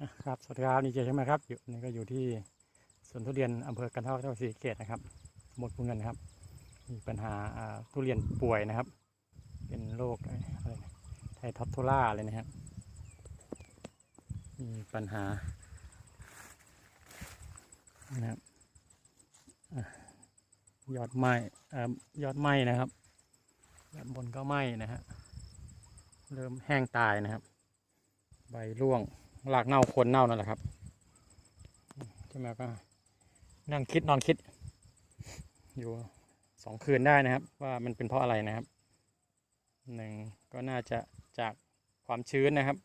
ครับสวัสดีครับดีเจใช่ไหมครับอยู่นี่ก็อยู่ที่สวนทุเรียนอำเภอกันทอกจังหวัดศรีสะเกษนะครับหมดพุงเงินนะครับ มีปัญหาทุเรียนป่วยนะครับ เป็นโรคอะไรไรนะไทท็อปโทล่าเลยนะครับมีปัญหานะครับอยอดไหม้ยอดไหม้นะครับด้านบนก็ไหม้นะฮะเริ่มแห้งตายนะครับ ใบร่วง รากเน่าโคนเน่านั่นแหละครับใช่ไหมก็นั่งคิดนอนคิด อยู่สองคืนได้นะครับ ว่ามันเป็นเพราะอะไรนะครับหนึ่งก็น่าจะจากความชื้นนะครับ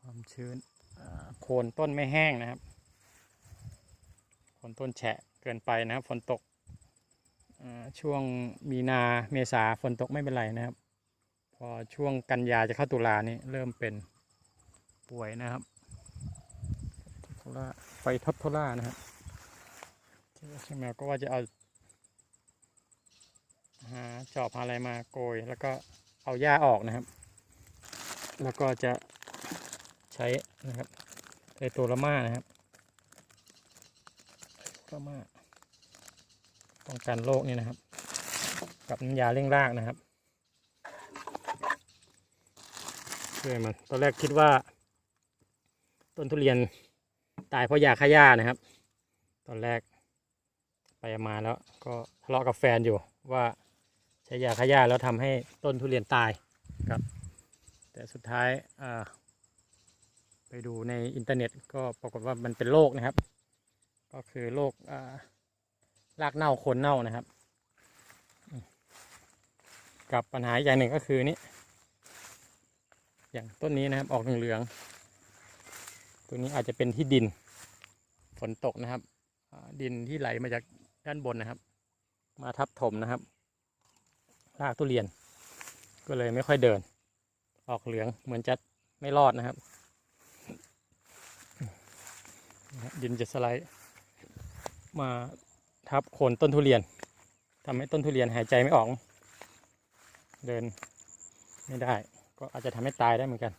ความชื้นอ่าโคนต้นไม่แห้งนะครับโคนต้นแฉะเกินไปนะครับ ฝนตกอ่าช่วงมีนาเมษาฝนตกไม่เป็นไรนะครับ พอช่วงกันยาจะเข้าตุลานี่เริ่มเป็น ป่วยนะครับโทล่าไฟท็อปโทล่านะครับใช่ไหมก็ว่าจะเอาหาจอบหาอะไรมาโกย แล้วก็เอาหญ้าออกนะครับ แล้วก็จะใช้นะครับไอตัวละม่านะครับละม่าป้องกันโรคนี่นะครับ กับน้ำยาเร่งรากนะครับช่วยมันตอนแรกคิดว่า ต้นทุเรียนตายเพราะยาฆ่าหญ้านะครับ ตอนแรกไปมาแล้วก็ทะเลาะกับแฟนอยู่ว่าใช้ยาฆ่าหญ้าแล้วทำให้ต้นทุเรียนตายครับ แต่สุดท้ายอ่าไปดูในอินเทอร์เน็ตก็ปรากฏว่ามันเป็นโรคนะครับ ก็คือโรคอ่ารากเน่าโคนเน่านะครับอืมกับปัญหาอีกอย่างหนึ่งก็คือนี้อย่างต้นนี้นะครับออกเหลืองๆ ตัวนี้อาจจะเป็นที่ดินฝนตกนะครับ ดินที่ไหลมาจากด้านบนนะครับ มาทับถมนะครับรากทุเรียน ก็เลยไม่ค่อยเดิน ออกเหลืองเหมือนจะไม่รอดนะครับ ดินจะสไลด์ มาทับโคนต้นทุเรียนทำให้ต้นทุเรียนหายใจไม่ออก เดินไม่ได้ ก็อาจจะทำให้ตายได้เหมือนกัน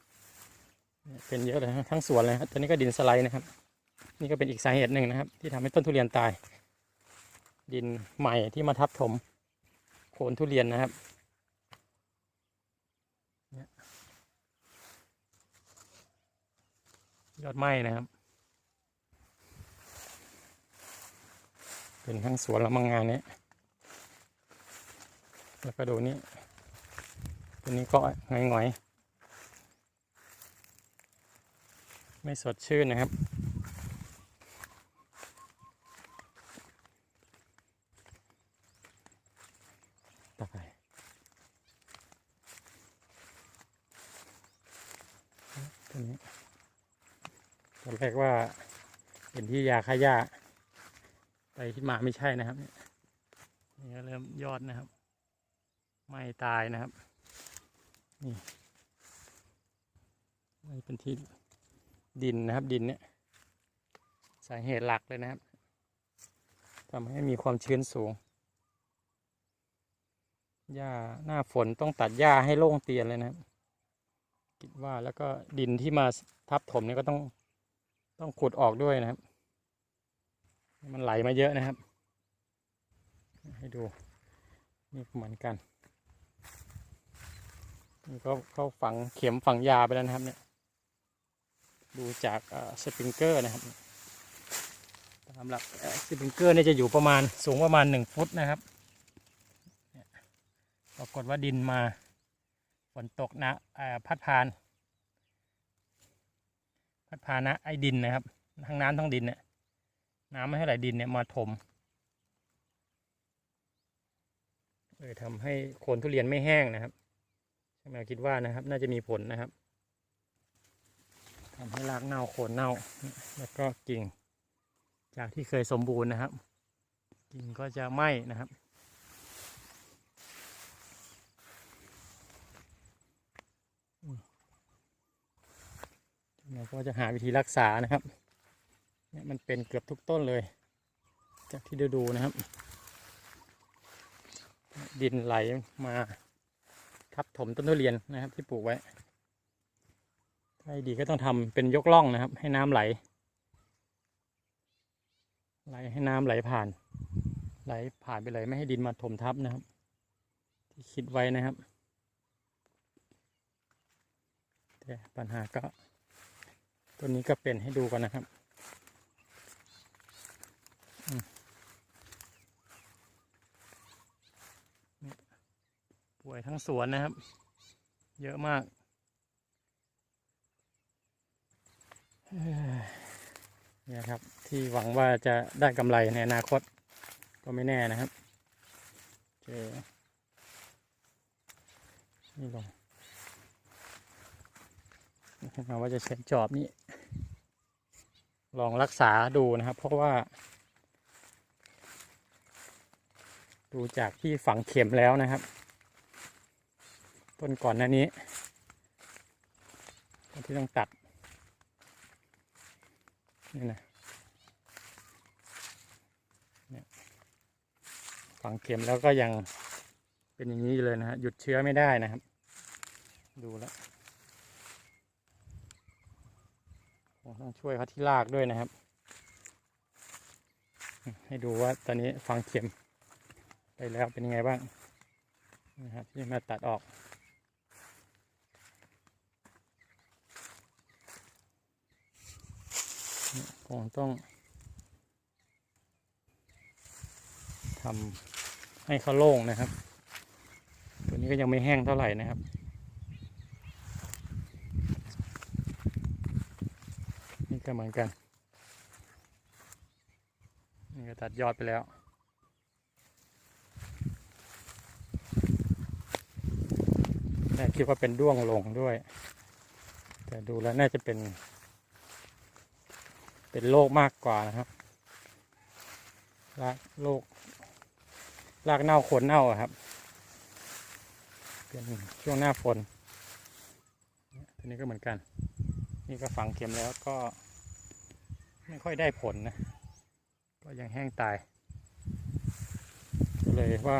เป็นเยอะเลยทั้งสวนเลยครับตัวนี้ก็ดินสไลด์นะครับ นี่ก็เป็นอีกสาเหตุหนึ่งนะครับ ที่ทำให้ต้นทุเรียนตาย ดินใหม่ที่มาทับถมโคนทุเรียนนะครับยอดไม้นะครับ เป็นทั้งสวนและมังงานนี้แล้วก็ดูนี่ตัวนี้ก็หงอยๆ ไม่สดชื่นนะครับ ต่อไปตัวนี้ตอนแรกว่าเป็นที่ยาฆ่าหญ้าไปที่มาไม่ใช่นะครับเนี่ก็เริ่มยอดนะครับ ไม่ตายนะครับ นี่นี่เป็นที่ ดินนะครับดินเนี่ยสาเหตุหลักเลยนะครับทำให้มีความชื้นสูงหญ้าหน้าฝนต้องตัดหญ้าให้โล่งเตียนเลยนะครับ คิดว่าแล้วก็ดินที่มาทับถมเนี่ยก็ต้องต้องขุดออกด้วยนะครับ มันไหลมาเยอะนะครับ ให้ดูนี่เหมือนกันนี่ก็เข้าฝังเข็มฝังยาไปแล้วนะครับเนี่ย ดูจากสปริงเกอร์นะครับตามหลักสปริงเกอร์เนี่ยจะอยู่ประมาณสูงประมาณหนึ่งฟุตนะครับปรากฏว่าดินมาฝนตกนะพัดพานพัดพานะไอ้ดินนะครับทั้งน้ำทั้งดินเนี่ยน้ำไม่ให้ไหลดินเนี่ยมาถมเลยทำให้โคนทุเรียนไม่แห้งนะครับใช่ไหมคิดว่านะครับ น่าจะมีผลนะครับ ทำให้รากเน่าโคนเน่า แล้วก็กิ่ง จากที่เคยสมบูรณ์นะครับ กิ่งก็จะไหม้นะครับเราก็จะหาวิธีรักษานะครับเนี่ยมันเป็นเกือบทุกต้นเลย จากที่ดูดูนะครับ ดินไหลมาทับถมต้นทุเรียนนะครับที่ปลูกไว้ ให้ดีก็ต้องทำเป็นยกล่องนะครับ ให้น้ำไหล ไหลให้น้ำไหลผ่าน ไหลผ่านไปเลยไม่ให้ดินมาถมทับนะครับ ที่คิดไว้นะครับ แต่ปัญหาก็ตัวนี้ก็เป็นให้ดูกันนะครับป่วยทั้งสวนนะครับ เยอะมาก เนี่ยครับ ที่หวังว่าจะได้กำไรในอนาคตก็ไม่แน่นะครับเจอนี่ลงมาว่าจะใช้จอบนี้ ลองรักษาดูนะครับ เพราะว่า ดูจากที่ฝังเข็มแล้วนะครับ ต้นก่อนหน้านี้ ที่ต้องตัด นี่นะเนี่ยฝังเข็มแล้วก็ยังเป็นอย่างนี้เลยนะฮะหยุดเชื้อไม่ได้นะครับ ดูแล้วต้องช่วยเขาที่รากด้วยนะครับ ให้ดูว่าตอนนี้ฝังเข็มไปแล้วเป็นยังไงบ้างนะครับที่มาตัดออก คงต้องทำให้เขาโล่งนะครับ ตัวนี้ก็ยังไม่แห้งเท่าไหร่นะครับนี่ก็เหมือนกันนี่ก็ตัดยอดไปแล้วแต่คิดว่าเป็นด้วงลงด้วย แต่ดูแล้วน่าจะเป็น เป็นโรคมากกว่านะครับรากโรครากเน่าโคนเน่าครับ เป็นช่วงหน้าฝนทีนี้ก็เหมือนกัน นี่ก็ฝังเข็มแล้วก็ ไม่ค่อยได้ผลนะ ก็ยังแห้งตาย ก็เลยว่า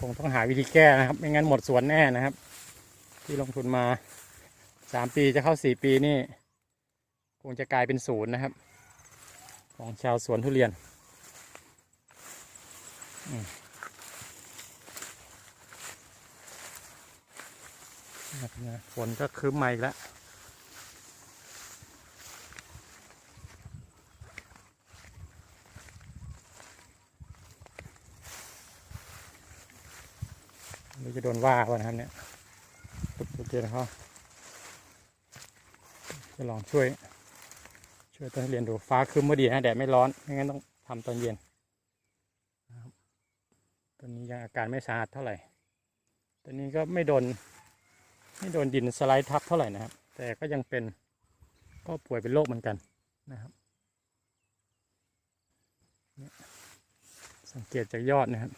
คงต้องหาวิธีแก้นะครับ ไม่งั้นหมดสวนแน่นะครับ ที่ลงทุนมาสามปีจะเข้าสี่ปีนี่ คงจะกลายเป็นศูนย์นะครับ ของชาวสวนทุเรียนฝนก็คืมมาอีกแล้วนี่จะโดนว่าป่ะนะครับเนี่ยตุ๊บตุ๊บเจอเขาจะลองช่วย ช่วยต้นเรียนดูฟ้าครึ้มพอดีนะแดดไม่ร้อนไม่งั้นต้องทำตอนเย็นนะครับตอนนี้ยังอาการไม่สาหัสเท่าไหร่ตอนนี้ก็ไม่โดนไม่โดนดินสไลด์ทับเท่าไหร่นะครับ แต่ก็ยังเป็นก็ป่วยเป็นโรคเหมือนกันนะครับสังเกตจากยอดนะครับ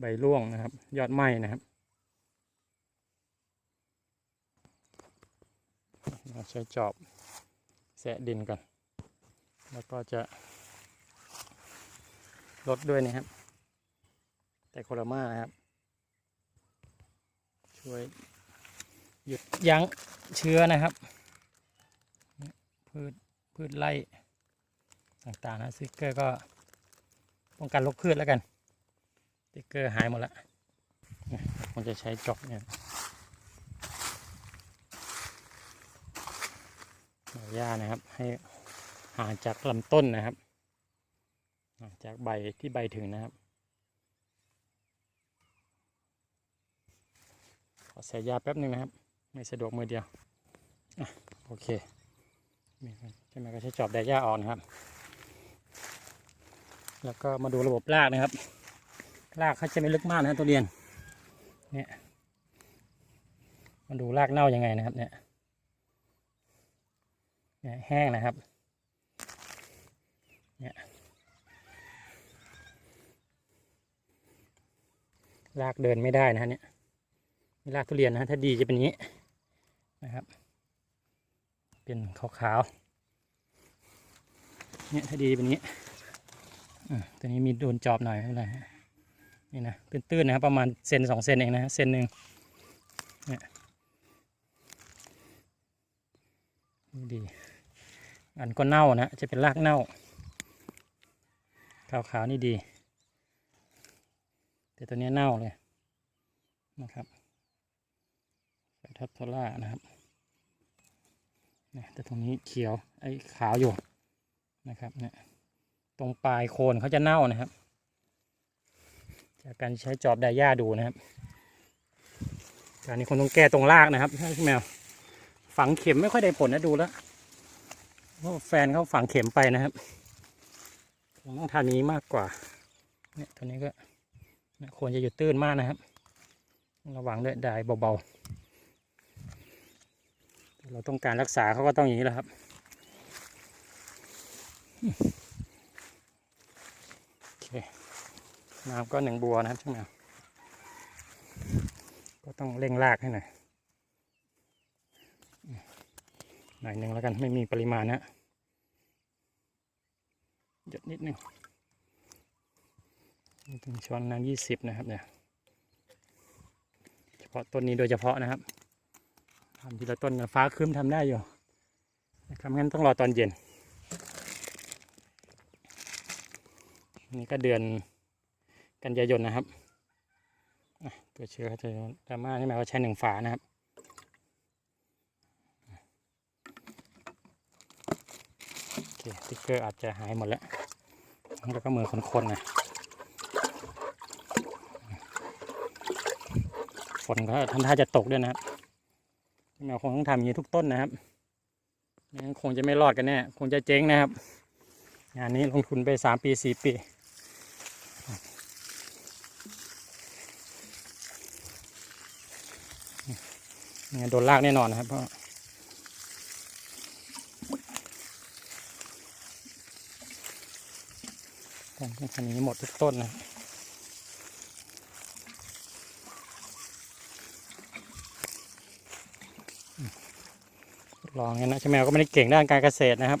ใบร่วงนะครับ ยอดไหม้นะครับ เราใช้จอบแสะดินก่อน แล้วก็จะลดด้วยนะครับ แต่โคลามานะครับ ช่วยหยุดยั้งเชื้อนะครับ พืชพืชไล่ต่างๆนะสติกเกอร์ก็ป้องกันโรคพืชแล้วกันสติกเกอร์หายหมดล้วเนี่ยผมจะใช้จอบเนี่ย หญ้านะครับ ให้ห่างจากลำต้นนะครับ จากใบที่ใบถึงนะครับขอใส่ยาแป๊บหนึ่งนะครับ ไม่สะดวกมือเดียวอโอเคใช่ไหมก็ใช้จอบแดดหญ้าอ่อนนะครับ แล้วก็มาดูระบบรากนะครับ รากเขาจะไม่ลึกมากนะตัวเรียนเนี่ยมาดูรากเน่ายังไงนะครับเนี่ย แห้งนะครับ เนี่ยรากเดินไม่ได้นะฮะเนี่ยนี่รากทุเรียนนะถ้าดีจะเป็นอย่างนี้นะครับ เป็นขาวๆเนี่ยถ้าดีเป็นอย่างนี้อืมตัวนี้มีโดนจอบหน่อยไม่เป็นไรฮะนี่นะตื้นๆนะครับประมาณเซนสองเซนเองนะเซนหนึ่งเนี่ยนี่ดี อันก็เน่านะจะเป็นรากเน่า ขาวๆนี่ดี แต่ตัวนี้เน่าเลยนะครับไฟทับโทล่านะครับนี่แต่ตรงนี้เขียวไอ้ขาวอยู่นะครับเนี่ยตรงปลายโคนเขาจะเน่านะครับ จากการใช้จอบไดย่าดูนะครับการนี้คงต้องแก้ตรงรากนะครับใช่ไหมแมวฝังเข็มไม่ค่อยได้ผลนะดูแล้ว เพราะแฟนเขาฝังเข็มไปนะครับคงต้องทำอย่างนี้มากกว่า เนี่ยตัวนี้ก็ควรจะอยู่ตื้นมากนะครับ ระวังด้วยได้เบาๆ เราต้องการรักษาเขาก็ต้องอย่างนี้แหละครับโอเคน้ำก็หนึ่งบัวนะครับใช่ไหมก็ต้องเร่งรากให้หน่อย หน่อยหนึ่งแล้วกันไม่มีปริมาณนะหยดนิดหนึ่งถึงช้อนน้ำยี่สิบนะครับเนี่ยเฉพาะต้นนี้โดยเฉพาะนะครับทำทีละต้นฟ้าครึ้มทำได้อยู่นะครับงั้นต้องรอตอนเย็นนี่ก็เดือนกันยายนนะครับตัวเชื้อจะดราม่านี่หมายว่าใช้หนึ่งฝานะครับ โอเคสติ๊ กเกอร์อาจจะหายหมดแล้ว แล้วก็มือคนๆนะฝนก็ทำท่าจะตกด้วยนะครับแมวคงต้องทำอย่างนี้ทุกต้นนะครับไม่งั้นคงจะไม่รอดกันแน่คงจะเจ๊งนะครับ งานนี้ลงทุนไปสามปีสี่ปีงั้นโดนลากแน่นอนนะครับเพราะ ต้องทำอย่างนี้หมดทุกต้นนะลองกันนะช่ไหมก็ไม่ได้เก่งด้านการเกษตรนะครับ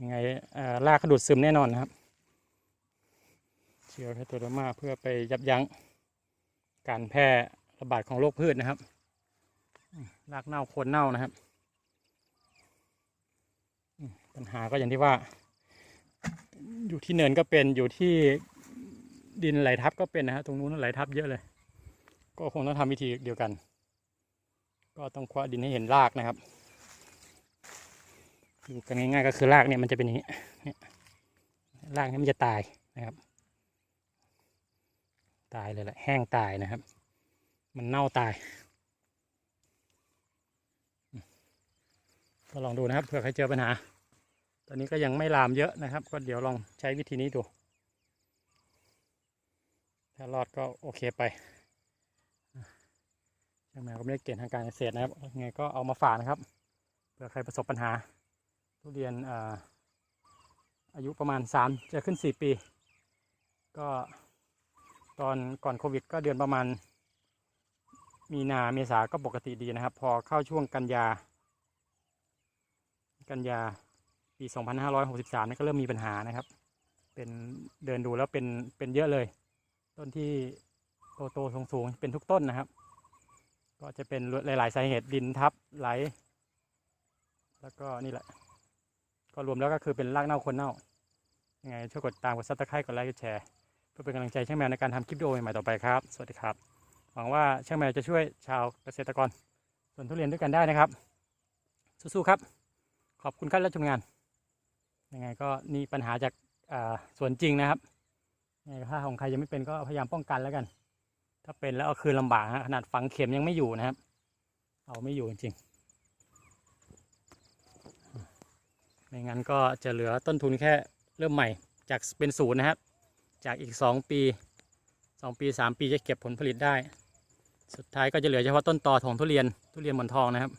ยังไงเอ่อรากเขาดูดซึมแน่นอนนะครับเชื้อไคโตโดมาเพื่อไปยับยั้งการแพร่ระบาดของโรคพืชนะครับอืมรากเน่าโคนเน่านะครับ ปัญหาก็อย่างที่ว่า อยู่ที่เนินก็เป็นอยู่ที่ดินไหลทับก็เป็นนะฮะตรงนู้นไหลทับเยอะเลย ก็คงต้องทำวิธีเดียวกัน ก็ต้องคว้าดินให้เห็นรากนะครับดูกันง่ายๆก็คือรากเนี่ยมันจะเป็นอย่างนี้เนี่ยรากเนี่ยมันจะตายนะครับ ตายเลยแหละแห้งตายนะครับ มันเน่าตายก็ลองดูนะครับเผื่อใครเจอปัญหา ตอนนี้ก็ยังไม่ลามเยอะนะครับ ก็เดี๋ยวลองใช้วิธีนี้ดู ถ้ารอดก็โอเคไปช่างแมวก็ไม่ได้เก่งทางการเกษตรนะครับยังไงก็เอามาฝากนะครับเผื่อใครประสบปัญหา ทุเรียนอาอายุประมาณสามจะขึ้นสี่ปี ก็ตอนก่อนโควิด ก็เดือนประมาณ มีนาเมษาก็ปกติดีนะครับ พอเข้าช่วงกันยา กันยา ปี 2563นี่ก็เริ่มมีปัญหานะครับ เป็นเดินดูแล้วเป็นเป็นเยอะเลย ต้นที่โตโตสูงสูงเป็นทุกต้นนะครับ ก็จะเป็นหลาย ๆ สาเหตุดินทับไหล แล้วก็นี่แหละ ก็รวมแล้วก็คือเป็นรากเน่าคนเน่ายังไงช่วยกดตามกดซับสไครต์กดไลค์กดแชร์เพื่อเป็นกำลังใจช่างแมวในการทำคลิปวิดีโอใหม่ต่อไปครับ สวัสดีครับ หวังว่าช่างแมวจะช่วยชาวเกษตรกรสวนทุเรียนด้วยกันได้นะครับ สู้ๆครับ ขอบคุณครับและชมงาน ยังไงก็นี่ปัญหาจากอ่าสวนจริงนะครับยังไงถ้าของใครยังไม่เป็นก็พยายามป้องกันแล้วกัน ถ้าเป็นแล้วเอาคืนลำบากฮะขนาดฝังเข็มยังไม่อยู่นะครับ เอาไม่อยู่จริงๆไม่งั้นก็จะเหลือต้นทุนแค่เริ่มใหม่จากเป็นศูนย์นะครับ จากอีกสองปีสองปีสามปีจะเก็บผลผลิตได้ สุดท้ายก็จะเหลือเฉพาะต้นตอของทุเรียนทุเรียนหมอนทองนะครับ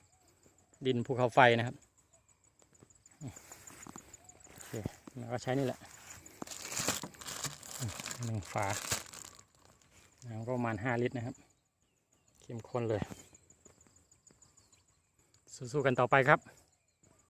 ดินภูเขาไฟนะครับโอ เคแล้วก็ใช้นี่แหละหนึ่งฝาน้ำก็ประมาณห้าลิตรนะครับ เข้มข้นเลย สู้ๆกันต่อไปครับ